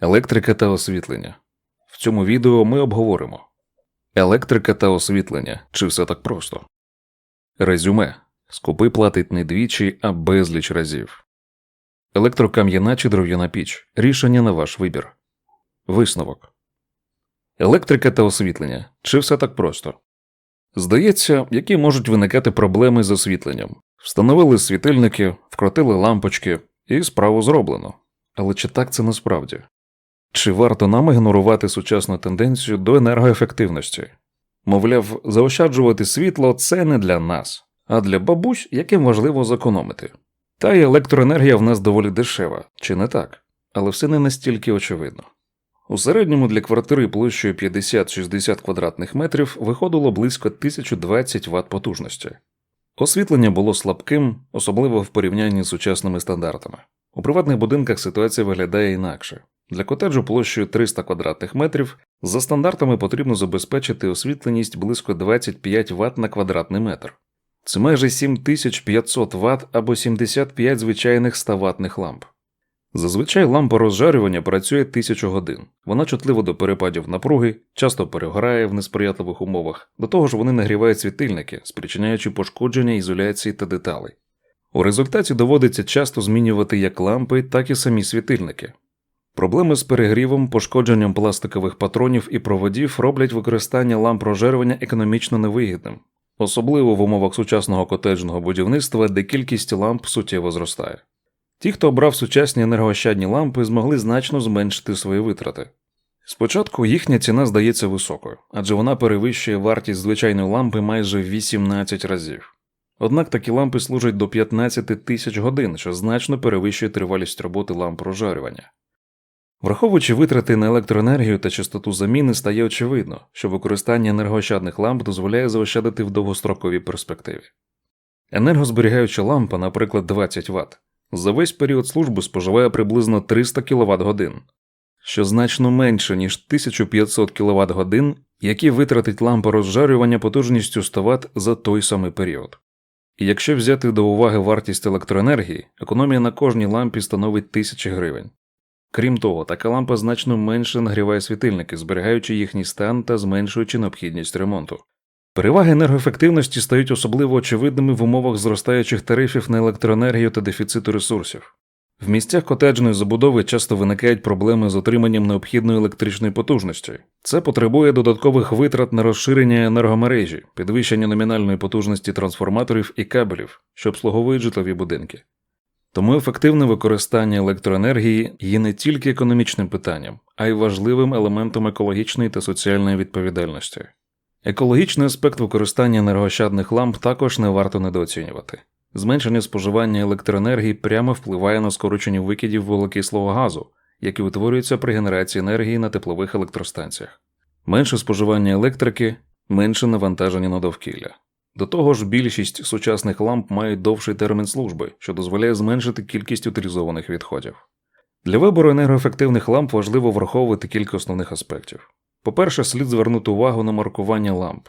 Електрика та освітлення. В цьому відео ми обговоримо електрика та освітлення. Чи все так просто? Резюме. Скупи платить не двічі, а безліч разів. Електрокам'яна чи дров'яна піч. Рішення на ваш вибір. Висновок. Електрика та освітлення. Чи все так просто? Здається, які можуть виникати проблеми з освітленням. Встановили світильники, вкрутили лампочки, і справу зроблено. Але чи так це насправді? Чи варто нам ігнорувати сучасну тенденцію до енергоефективності? Мовляв, заощаджувати світло це не для нас, а для бабусь, яким важливо зекономити. Та й електроенергія в нас доволі дешева, чи не так? Але все не настільки очевидно. У середньому для квартири площею 50-60 квадратних метрів виходило близько 1020 Вт потужності. Освітлення було слабким, особливо в порівнянні з сучасними стандартами. У приватних будинках ситуація виглядає інакше. Для котеджу площею 300 квадратних метрів за стандартами потрібно забезпечити освітленість близько 25 Вт на квадратний метр. Це майже 7500 Вт або 75 звичайних 100 ватних ламп. Зазвичай лампа розжарювання працює 1000 годин. Вона чутлива до перепадів напруги, часто перегорає в несприятливих умовах. До того ж, вони нагрівають світильники, спричиняючи пошкодження ізоляції та деталей. У результаті доводиться часто змінювати як лампи, так і самі світильники. Проблеми з перегрівом, пошкодженням пластикових патронів і проводів роблять використання ламп розжарювання економічно невигідним, особливо в умовах сучасного котеджного будівництва, де кількість ламп суттєво зростає. Ті, хто обрав сучасні енергоощадні лампи, змогли значно зменшити свої витрати. Спочатку їхня ціна здається високою, адже вона перевищує вартість звичайної лампи майже 18 разів. Однак такі лампи служать до 15 тисяч годин, що значно перевищує тривалість роботи ламп розжарювання. Враховуючи витрати на електроенергію та частоту заміни, стає очевидно, що використання енергоощадних ламп дозволяє заощадити в довгостроковій перспективі. Енергозберігаюча лампа, наприклад, 20 Вт, за весь період служби споживає приблизно 300 кВт годин, що значно менше, ніж 1500 кВт годин, які витратить лампа розжарювання потужністю 100 Вт за той самий період. І якщо взяти до уваги вартість електроенергії, економія на кожній лампі становить 1000 гривень. Крім того, така лампа значно менше нагріває світильники, зберігаючи їхній стан та зменшуючи необхідність ремонту. Переваги енергоефективності стають особливо очевидними в умовах зростаючих тарифів на електроенергію та дефіциту ресурсів. В місцях котеджної забудови часто виникають проблеми з отриманням необхідної електричної потужності. Це потребує додаткових витрат на розширення енергомережі, підвищення номінальної потужності трансформаторів і кабелів, що обслуговують житлові будинки. Тому ефективне використання електроенергії є не тільки економічним питанням, а й важливим елементом екологічної та соціальної відповідальності. Екологічний аспект використання енергоощадних ламп також не варто недооцінювати. Зменшення споживання електроенергії прямо впливає на скорочення викидів вуглекислого газу, які утворюються при генерації енергії на теплових електростанціях. Менше споживання електрики, менше навантаження на довкілля. До того ж, більшість сучасних ламп мають довший термін служби, що дозволяє зменшити кількість утилізованих відходів. Для вибору енергоефективних ламп важливо враховувати кілька основних аспектів. По-перше, слід звернути увагу на маркування ламп,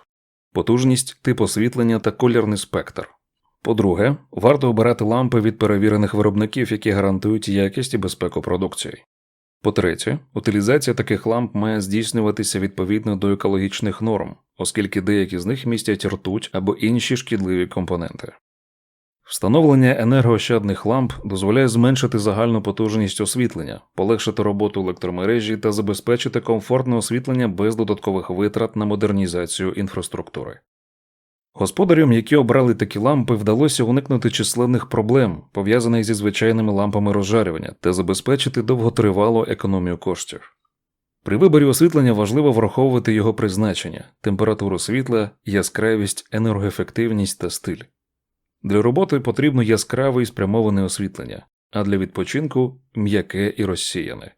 потужність, тип освітлення та колірний спектр. По-друге, варто обирати лампи від перевірених виробників, які гарантують якість і безпеку продукції. По-третє, утилізація таких ламп має здійснюватися відповідно до екологічних норм, оскільки деякі з них містять ртуть або інші шкідливі компоненти. Встановлення енергоощадних ламп дозволяє зменшити загальну потужність освітлення, полегшити роботу електромережі та забезпечити комфортне освітлення без додаткових витрат на модернізацію інфраструктури. Господарям, які обрали такі лампи, вдалося уникнути численних проблем, пов'язаних зі звичайними лампами розжарювання, та забезпечити довготривалу економію коштів. При виборі освітлення важливо враховувати його призначення, температуру світла, яскравість, енергоефективність та стиль. Для роботи потрібно яскраве і спрямоване освітлення, а для відпочинку м'яке і розсіяне.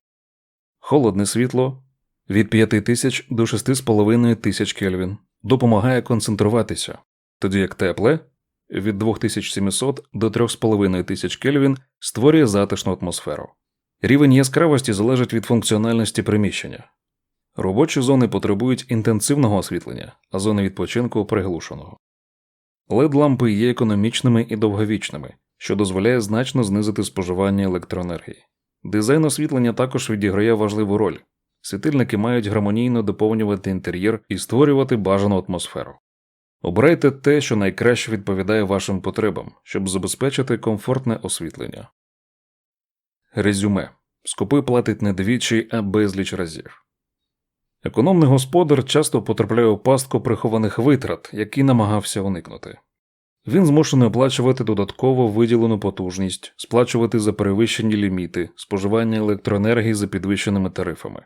Холодне світло від 5000 до 6500 Кельвін допомагає концентруватися, тоді як тепле від 2700 до 3500 Кельвін створює затишну атмосферу. Рівень яскравості залежить від функціональності приміщення. Робочі зони потребують інтенсивного освітлення, а зони відпочинку приглушеного. led лампи є економічними і довговічними, що дозволяє значно знизити споживання електроенергії. Дизайн освітлення також відіграє важливу роль. Світильники мають гармонійно доповнювати інтер'єр і створювати бажану атмосферу. Обирайте те, що найкраще відповідає вашим потребам, щоб забезпечити комфортне освітлення. Резюме скупи платить не двічі, а безліч разів. Економний господар часто потрапляє у пастку прихованих витрат, які намагався уникнути. Він змушений оплачувати додатково виділену потужність, сплачувати за перевищені ліміти, споживання електроенергії за підвищеними тарифами.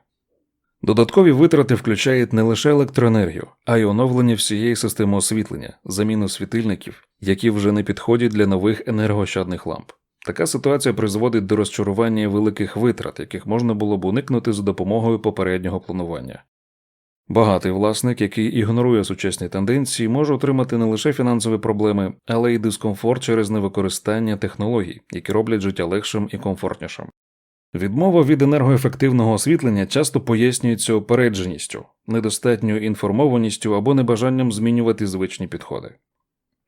Додаткові витрати включають не лише електроенергію, а й оновлення всієї системи освітлення, заміну світильників, які вже не підходять для нових енергоощадних ламп. Така ситуація призводить до розчарування великих витрат, яких можна було б уникнути за допомогою попереднього планування. Багатий власник, який ігнорує сучасні тенденції, може отримати не лише фінансові проблеми, але й дискомфорт через невикористання технологій, які роблять життя легшим і комфортнішим. Відмова від енергоефективного освітлення часто пояснюється опередженістю, недостатньою інформованістю або небажанням змінювати звичні підходи.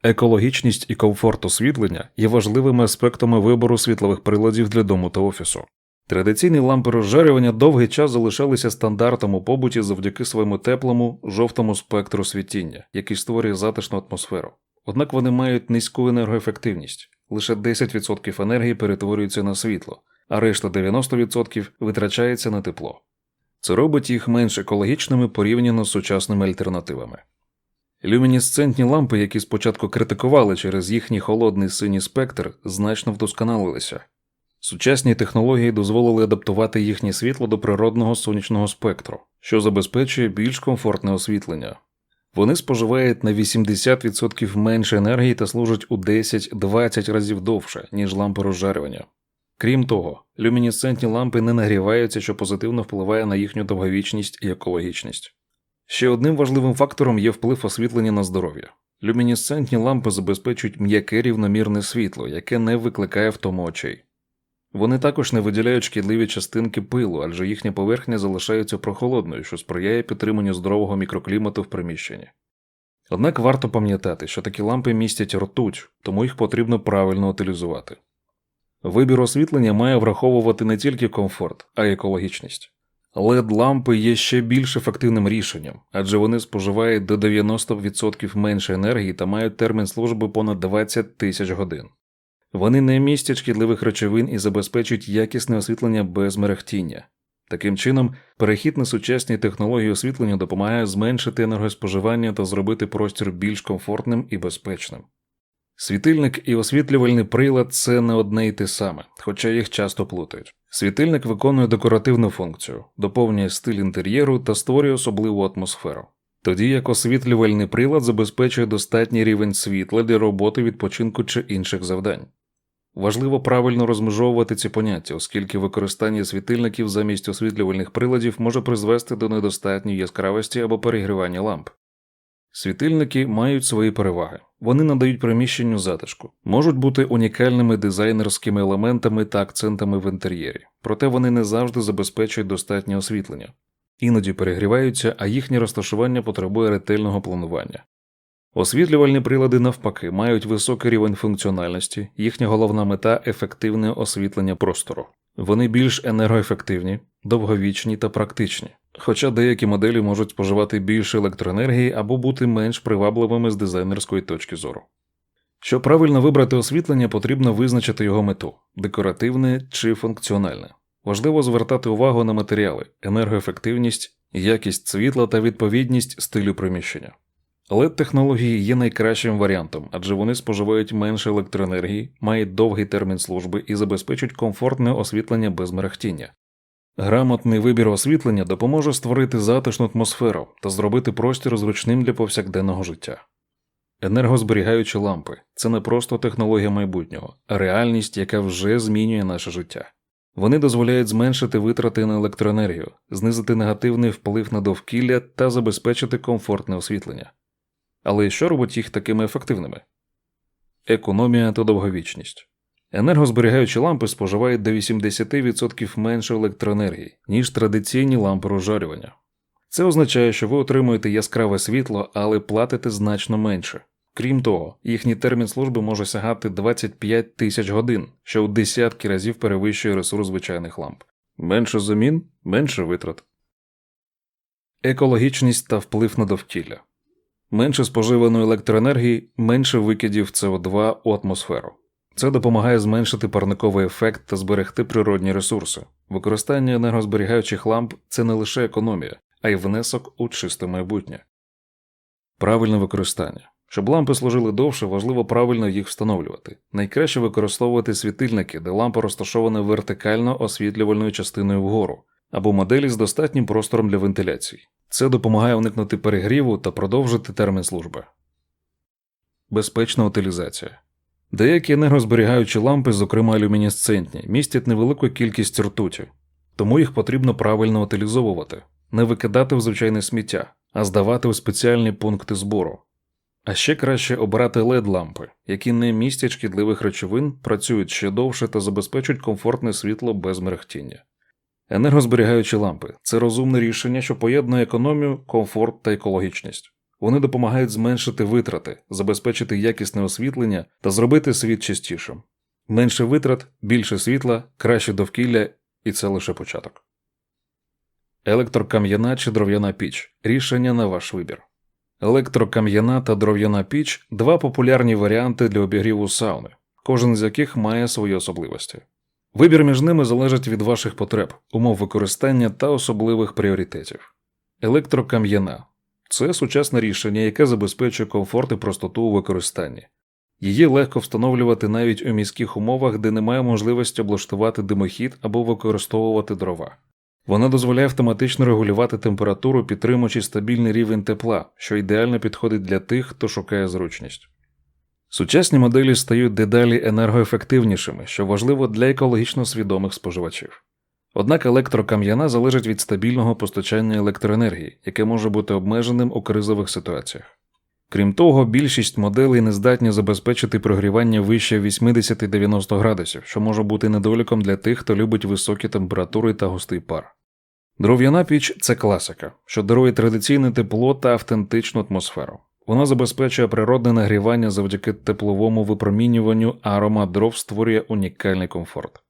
Екологічність і комфорт освітлення є важливими аспектами вибору світлових приладів для дому та офісу. Традиційні лампи розжарювання довгий час залишалися стандартом у побуті завдяки своєму теплому, жовтому спектру світіння, який створює затишну атмосферу. Однак вони мають низьку енергоефективність, лише 10% енергії перетворюється на світло, а решта 90% витрачається на тепло. Це робить їх менш екологічними порівняно з сучасними альтернативами. Люмінесцентні лампи, які спочатку критикували через їхній холодний синій спектр, значно вдосконалилися. Сучасні технології дозволили адаптувати їхнє світло до природного сонячного спектру, що забезпечує більш комфортне освітлення. Вони споживають на 80% менше енергії та служать у 10-20 разів довше, ніж лампи розжарювання. Крім того, люмінесцентні лампи не нагріваються, що позитивно впливає на їхню довговічність і екологічність. Ще одним важливим фактором є вплив освітлення на здоров'я. Люмінесцентні лампи забезпечують м'яке рівномірне світло, яке не викликає втому очей. Вони також не виділяють шкідливі частинки пилу, адже їхня поверхня залишається прохолодною, що сприяє підтриманню здорового мікроклімату в приміщенні. Однак варто пам'ятати, що такі лампи містять ртуть, тому їх потрібно правильно утилізувати. Вибір освітлення має враховувати не тільки комфорт, а й екологічність. led лампи є ще більш ефективним рішенням, адже вони споживають до 90% менше енергії та мають термін служби понад 20 тисяч годин. Вони не містять шкідливих речовин і забезпечують якісне освітлення без мерехтіння. Таким чином, перехід на сучасні технології освітлення допомагає зменшити енергоспоживання та зробити простір більш комфортним і безпечним. Світильник і освітлювальний прилад це не одне й те саме, хоча їх часто плутають. Світильник виконує декоративну функцію, доповнює стиль інтер'єру та створює особливу атмосферу. Тоді як освітлювальний прилад забезпечує достатній рівень світла для роботи відпочинку чи інших завдань. Важливо правильно розмежовувати ці поняття, оскільки використання світильників замість освітлювальних приладів може призвести до недостатньої яскравості або перегрівання ламп. Світильники мають свої переваги, вони надають приміщенню затишку, можуть бути унікальними дизайнерськими елементами та акцентами в інтер'єрі, проте вони не завжди забезпечують достатнє освітлення, іноді перегріваються, а їхнє розташування потребує ретельного планування. Освітлювальні прилади, навпаки, мають високий рівень функціональності, їхня головна мета ефективне освітлення простору. Вони більш енергоефективні, довговічні та практичні, хоча деякі моделі можуть споживати більше електроенергії або бути менш привабливими з дизайнерської точки зору. Щоб правильно вибрати освітлення, потрібно визначити його мету декоративне чи функціональне. Важливо звертати увагу на матеріали, енергоефективність, якість світла та відповідність стилю приміщення. led технології є найкращим варіантом, адже вони споживають менше електроенергії, мають довгий термін служби і забезпечують комфортне освітлення без мерехтіння. Грамотний вибір освітлення допоможе створити затишну атмосферу та зробити простір зручним для повсякденного життя. Енергозберігаючі лампи це не просто технологія майбутнього, а реальність, яка вже змінює наше життя. Вони дозволяють зменшити витрати на електроенергію, знизити негативний вплив на довкілля та забезпечити комфортне освітлення. Але що робить їх такими ефективними? Економія та довговічність. Енергозберігаючі лампи споживають до 80% менше електроенергії, ніж традиційні лампи розжарювання. Це означає, що ви отримуєте яскраве світло, але платите значно менше. Крім того, їхній термін служби може сягати 25 тисяч годин, що у десятки разів перевищує ресурс звичайних ламп. Менше замін, менше витрат. Екологічність та вплив на довкілля. Менше споживаної електроенергії, менше викидів СО2 у атмосферу. Це допомагає зменшити парниковий ефект та зберегти природні ресурси. Використання енергозберігаючих ламп це не лише економія, а й внесок у чисте майбутнє. Правильне використання. Щоб лампи служили довше, важливо правильно їх встановлювати. Найкраще використовувати світильники, де лампа розташована вертикально освітлювальною частиною вгору, або моделі з достатнім простором для вентиляції. Це допомагає уникнути перегріву та продовжити термін служби. Безпечна утилізація. Деякі енергозберігаючі лампи, зокрема люмінесцентні, містять невелику кількість ртуті, тому їх потрібно правильно утилізовувати, не викидати в звичайне сміття, а здавати у спеціальні пункти збору. А ще краще обирати led лампи, які не містять шкідливих речовин, працюють ще довше та забезпечують комфортне світло без мерехтіння. Енергозберігаючі лампи це розумне рішення, що поєднує економію, комфорт та екологічність. Вони допомагають зменшити витрати, забезпечити якісне освітлення та зробити світ чистішим. Менше витрат, більше світла, краще довкілля, і це лише початок. Електрокам'яна чи дров'яна піч рішення на ваш вибір. Електрокам'яна та дров'яна піч два популярні варіанти для обігріву сауни, кожен з яких має свої особливості. Вибір між ними залежить від ваших потреб, умов використання та особливих пріоритетів. Електрокам'яна це сучасне рішення, яке забезпечує комфорт і простоту у використанні. Її легко встановлювати навіть у міських умовах, де немає можливості облаштувати димохід або використовувати дрова. Вона дозволяє автоматично регулювати температуру, підтримуючи стабільний рівень тепла, що ідеально підходить для тих, хто шукає зручність. Сучасні моделі стають дедалі енергоефективнішими, що важливо для екологічно свідомих споживачів. Однак електрокам'яна залежить від стабільного постачання електроенергії, яке може бути обмеженим у кризових ситуаціях. Крім того, більшість моделей не здатні забезпечити прогрівання вище 80-90 градусів, що може бути недоліком для тих, хто любить високі температури та густий пар. Дров'яна піч це класика, що дарує традиційне тепло та автентичну атмосферу. Вона забезпечує природне нагрівання завдяки тепловому випромінюванню, а аромат дров створює унікальний комфорт.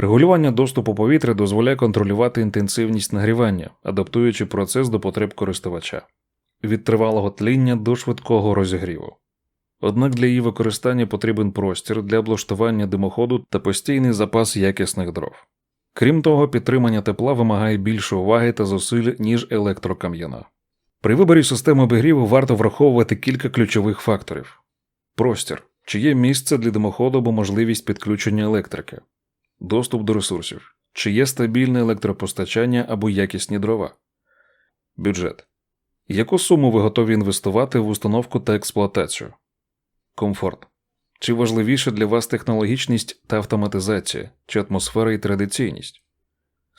Регулювання доступу повітря дозволяє контролювати інтенсивність нагрівання, адаптуючи процес до потреб користувача від тривалого тління до швидкого розігріву. Однак для її використання потрібен простір для облаштування димоходу та постійний запас якісних дров. Крім того, підтримання тепла вимагає більше уваги та зусиль, ніж електрокам'яна. При виборі системи обігріву варто враховувати кілька ключових факторів: простір, чи є місце для димоходу або можливість підключення електрики, доступ до ресурсів, чи є стабільне електропостачання або якісні дрова, бюджет. Яку суму ви готові інвестувати в установку та експлуатацію? Комфорт. Чи важливіше для вас технологічність та автоматизація, чи атмосфера і традиційність?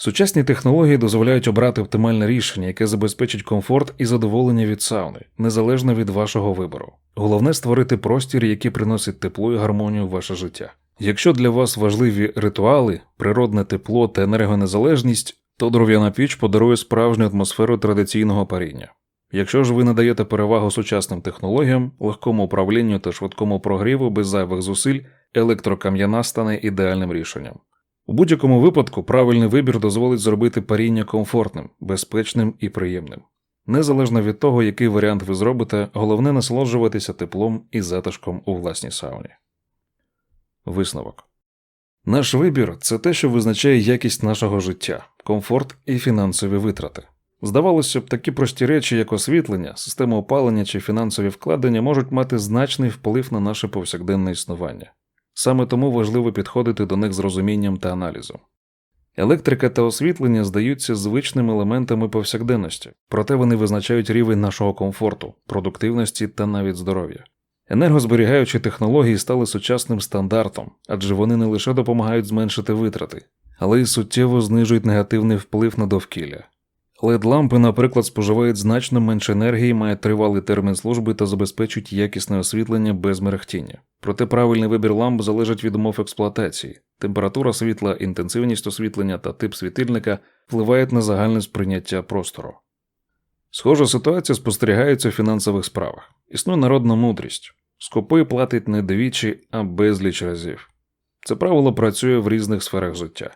Сучасні технології дозволяють обрати оптимальне рішення, яке забезпечить комфорт і задоволення від сауни, незалежно від вашого вибору. Головне створити простір, який приносить тепло і гармонію в ваше життя. Якщо для вас важливі ритуали, природне тепло та енергонезалежність, то дров'яна піч подарує справжню атмосферу традиційного паріння. Якщо ж ви надаєте перевагу сучасним технологіям, легкому управлінню та швидкому прогріву без зайвих зусиль, електрокам'яна стане ідеальним рішенням. У будь-якому випадку правильний вибір дозволить зробити паріння комфортним, безпечним і приємним. Незалежно від того, який варіант ви зробите, головне насолоджуватися теплом і затишком у власній сауні. Висновок наш вибір це те, що визначає якість нашого життя, комфорт і фінансові витрати. Здавалося б, такі прості речі, як освітлення, система опалення чи фінансові вкладення, можуть мати значний вплив на наше повсякденне існування. Саме тому важливо підходити до них з розумінням та аналізом. Електрика та освітлення здаються звичними елементами повсякденності, проте вони визначають рівень нашого комфорту, продуктивності та навіть здоров'я. Енергозберігаючі технології стали сучасним стандартом, адже вони не лише допомагають зменшити витрати, але й суттєво знижують негативний вплив на довкілля. led лампи, наприклад, споживають значно менше енергії, мають тривалий термін служби та забезпечують якісне освітлення без мерехтіння. Проте правильний вибір ламп залежить від умов експлуатації. Температура світла, інтенсивність освітлення та тип світильника впливають на загальне сприйняття простору. Схожа ситуація спостерігається у фінансових справах. Існує народна мудрість. Скупий платить не двічі, а безліч разів. Це правило працює в різних сферах життя.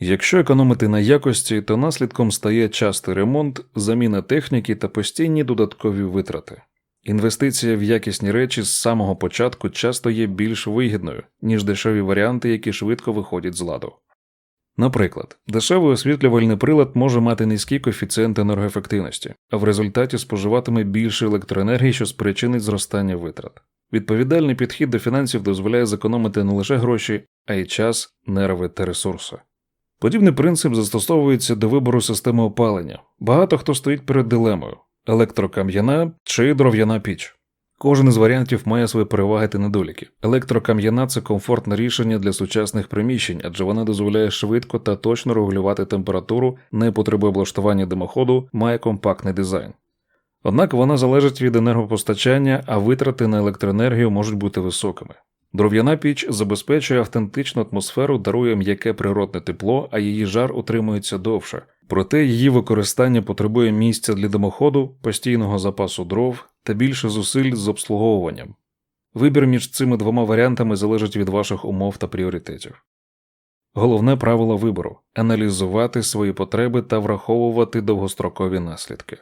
Якщо економити на якості, то наслідком стає частий ремонт, заміна техніки та постійні додаткові витрати. Інвестиція в якісні речі з самого початку часто є більш вигідною, ніж дешеві варіанти, які швидко виходять з ладу. Наприклад, дешевий освітлювальний прилад може мати низький коефіцієнт енергоефективності, а в результаті споживатиме більше електроенергії, що спричинить зростання витрат. Відповідальний підхід до фінансів дозволяє зекономити не лише гроші, а й час, нерви та ресурси. Подібний принцип застосовується до вибору системи опалення. Багато хто стоїть перед дилемою електрокам'яна чи дров'яна піч. Кожен із варіантів має свої переваги та недоліки. Електрокам'яна це комфортне рішення для сучасних приміщень, адже вона дозволяє швидко та точно регулювати температуру, не потребує облаштування димоходу, має компактний дизайн. Однак вона залежить від енергопостачання, а витрати на електроенергію можуть бути високими. Дров'яна піч забезпечує автентичну атмосферу, дарує м'яке природне тепло, а її жар утримується довше. Проте її використання потребує місця для димоходу, постійного запасу дров та більше зусиль з обслуговуванням. Вибір між цими двома варіантами залежить від ваших умов та пріоритетів. Головне правило вибору аналізувати свої потреби та враховувати довгострокові наслідки.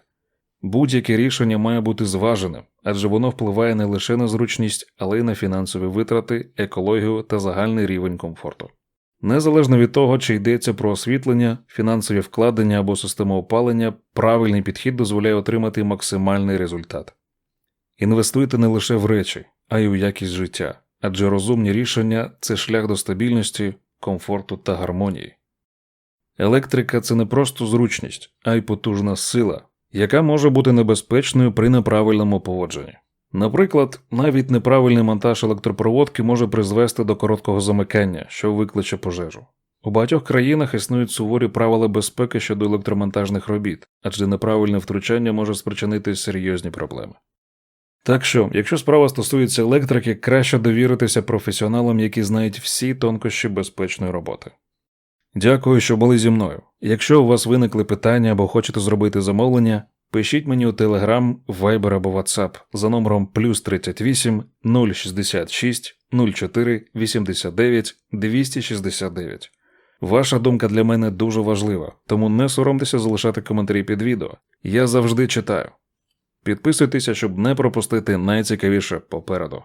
Будь-яке рішення має бути зваженим, адже воно впливає не лише на зручність, але й на фінансові витрати, екологію та загальний рівень комфорту. Незалежно від того, чи йдеться про освітлення, фінансові вкладення або систему опалення, правильний підхід дозволяє отримати максимальний результат. Інвестуйте не лише в речі, а й у якість життя, адже розумні рішення це шлях до стабільності, комфорту та гармонії. Електрика це не просто зручність, а й потужна сила, яка може бути небезпечною при неправильному поводженні. Наприклад, навіть неправильний монтаж електропроводки може призвести до короткого замикання, що викличе пожежу. У багатьох країнах існують суворі правила безпеки щодо електромонтажних робіт, адже неправильне втручання може спричинити серйозні проблеми. Так що, якщо справа стосується електрики, краще довіритися професіоналам, які знають всі тонкощі безпечної роботи. Дякую, що були зі мною. Якщо у вас виникли питання або хочете зробити замовлення, пишіть мені у Telegram, Viber або WhatsApp за номером плюс 38 066 04 89 269. Ваша думка для мене дуже важлива, тому не соромтеся залишати коментарі під відео. Я завжди читаю. Підписуйтеся, щоб не пропустити найцікавіше попереду.